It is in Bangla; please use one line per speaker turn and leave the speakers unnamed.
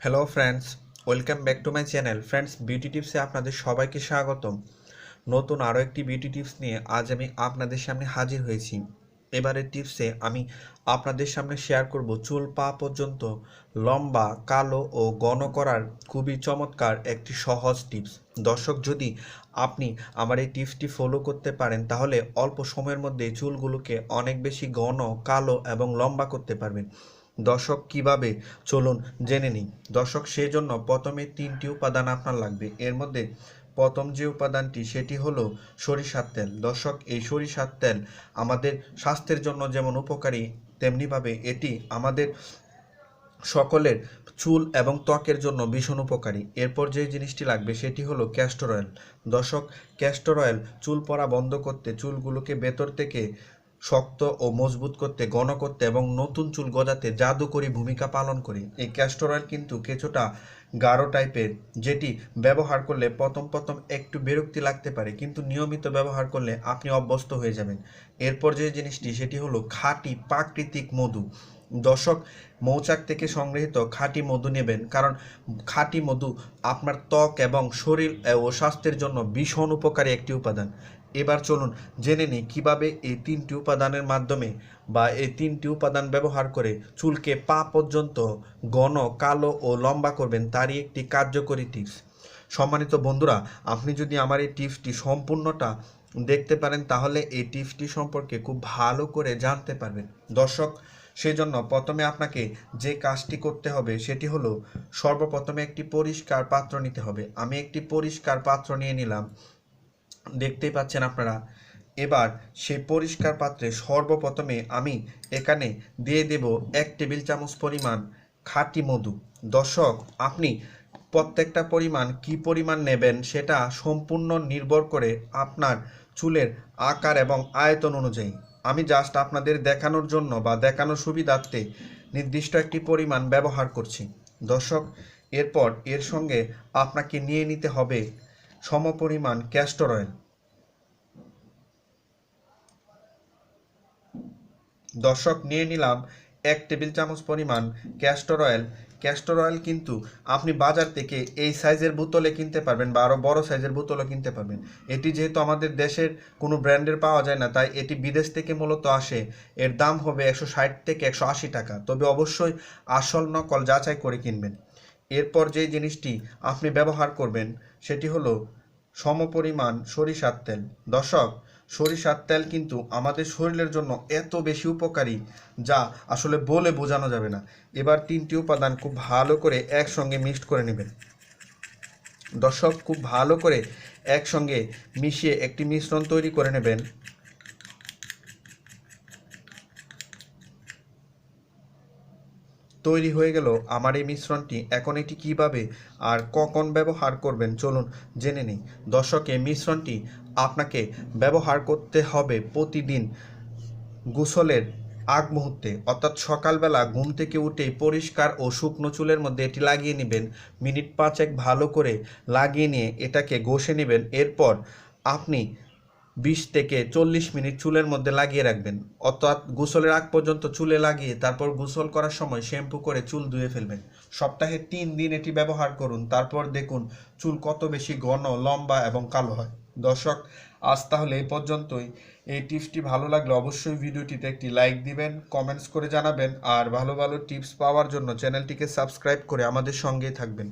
Hello friends welcome back to my channel friends beauty টিপসে আপনাদের সবাইকে স্বাগতম। নতুন আরও একটি বিউটি টিপস নিয়ে আজ আমি আপনাদের সামনে হাজির হয়েছি। এবারের টিপসে আমি আপনাদের সামনে শেয়ার করব চুল পা পর্যন্ত লম্বা, কালো ও ঘন করার খুবই চমৎকার একটি সহজ টিপস দর্শক, যদি আপনি আমার এই টিপসটি ফলো করতে পারেন, তাহলে অল্প সময়ের মধ্যে চুলগুলোকে অনেক বেশি ঘন, কালো এবং লম্বা করতে পারবেন। দর্শক কীভাবে? চলুন জেনে নিই। দর্শক, সেজন্য প্রথমে তিনটি উপাদান আপনার লাগবে। এর মধ্যে প্রথম যে উপাদানটি, সেটি হলো সরিষার তেল। দর্শক, এই সরিষার তেল আমাদের স্বাস্থ্যের জন্য যেমন উপকারী, তেমনিভাবে এটি আমাদের সকলের চুল এবং ত্বকের জন্য ভীষণ উপকারী। এরপর যে জিনিসটি লাগবে, সেটি হলো ক্যাস্টর অয়েল দর্শক ক্যাস্টর অয়েল চুল পড়া বন্ধ করতে চুলগুলোকে ভেতর থেকে শক্ত ও মজবুত করতে, ঘন করতে এবং নতুন চুল গজাতে জাদুকরী ভূমিকা পালন করে। এই ক্যাস্টর অয়েল কিন্তু কিছুটা গাঢ় টাইপের, যেটি ব্যবহার করলে প্রথম প্রথম একটু বিরক্তি লাগতে পারে, কিন্তু নিয়মিত ব্যবহার করলে আপনি অভ্যস্ত হয়ে যাবেন। এরপর যে জিনিসটি, সেটি হলো খাঁটি প্রাকৃতিক মধু। দর্শক, মৌচাক থেকে সংগৃহীত খাঁটি মধু নেবেন, কারণ খাঁটি মধু আপনার ত্বক এবং শরীর ও স্বাস্থ্যের জন্য ভীষণ উপকারী একটি উপাদান। এবার চলুন জেনে নিই কীভাবে এই তিনটি উপাদানের মাধ্যমে বা এই তিনটি উপাদান ব্যবহার করে চুলকে পা পর্যন্ত ঘন, কালো ও লম্বা করবেন তারই একটি কার্যকরী টিপস। সম্মানিত বন্ধুরা, আপনি যদি আমার এই টিপসটি সম্পূর্ণটা দেখতে পারেন, তাহলে এই টিপসটি সম্পর্কে খুব ভালো করে জানতে পারবেন। দর্শক সেই জন্য প্রথমে আপনাকে যে কাজটি করতে হবে, সেটি হলো সর্বপ্রথমে একটি পরিষ্কার পাত্র নিতে হবে। আমি একটি পরিষ্কার পাত্র নিয়ে নিলাম। দেখতেই পাচ্ছেন আপনারা। এবার সেই পরিষ্কার পাত্রে সর্বপ্রথমে আমি এখানে দিয়ে দেব এক টেবিল চামচ পরিমাণ খাঁটি মধু। দর্শক, আপনি প্রত্যেকটা পরিমাণ কি পরিমাণ নেবেন সেটা সম্পূর্ণ নির্ভর করে আপনার চুলের আকার এবং আয়তন অনুযায়ী। আমি জাস্ট আপনাদের দেখানোর জন্য বা দেখানোর সুবিধার্থে নির্দিষ্ট একটি পরিমাণ ব্যবহার করছি। দর্শক, এরপর এর সঙ্গে আপনাকে নিয়ে নিতে হবে সমপরিমাণ ক্যাস্টর অয়েল দর্শক, নিয়ে নিলাম এক টেবিল চামচ পরিমাণ ক্যাস্টর অয়েল ক্যাস্টর অয়েল কিন্তু আপনি বাজার থেকে এই সাইজের বোতলে কিনতে পারবেন বা আরও বড় সাইজের বোতলও কিনতে পারবেন। এটি যেহেতু আমাদের দেশের কোনো ব্র্যান্ডের পাওয়া যায় না, তাই এটি বিদেশ থেকে মূলত আসে। এর দাম হবে একশো ষাট থেকে একশো আশি টাকা। তবে অবশ্যই আসল নকল যাচাই করে কিনবেন। এরপর যে জিনিসটি আপনি ব্যবহার করবেন, সেটি হলো সমপরিমাণ সরিষার তেল। দর্শক, সরিষার তেল কিন্তু আমাদের শরীরের জন্য এত বেশি উপকারী যা আসলে বলে বোঝানো যাবে না। এবার তিনটি উপাদান খুব ভালো করে একসঙ্গে মিক্সড করে নেবেন। দর্শক, খুব ভালো করে একসঙ্গে মিশিয়ে একটি মিশ্রণ তৈরি করে নেবেন। তৈরি হয়ে গেল। আমার এই মিশ্রণটি এখন এটি কীভাবে আর কখন ব্যবহার করবেন চলুন জেনে নিই। দর্শক মিশ্রণটি আপনাকে ব্যবহার করতে হবে প্রতিদিন গোসলের আগ মুহূর্তে, অর্থাৎ সকালবেলা ঘুম থেকে উঠেই পরিষ্কার ও শুকনো চুলের মধ্যে এটি লাগিয়ে নেবেন। মিনিট পাঁচেক ভালো করে লাগিয়ে নিয়ে এটাকে ঘষে নেবেন। এরপর আপনি বিশ থেকে চল্লিশ মিনিট চুলের মধ্যে লাগিয়ে রাখবেন। অর্থাৎ গোসলের আগ পর্যন্ত চুলে লাগিয়ে তারপর গোসল করার সময় শ্যাম্পু করে চুল ধুয়ে ফেলবেন। সপ্তাহে তিন দিন এটি ব্যবহার করুন। তারপর দেখুন চুল কত বেশি ঘন, লম্বা এবং কালো হয়। দর্শক, আজ তাহলে এই পর্যন্তই। এই টিপসটি ভালো লাগলে অবশ্যই ভিডিওটিতে একটি লাইক দিবেন, কমেন্টস করে জানাবেন, আর ভালো ভালো টিপস পাওয়ার জন্য চ্যানেলটিকে সাবস্ক্রাইব করে আমাদের সঙ্গেই থাকবেন।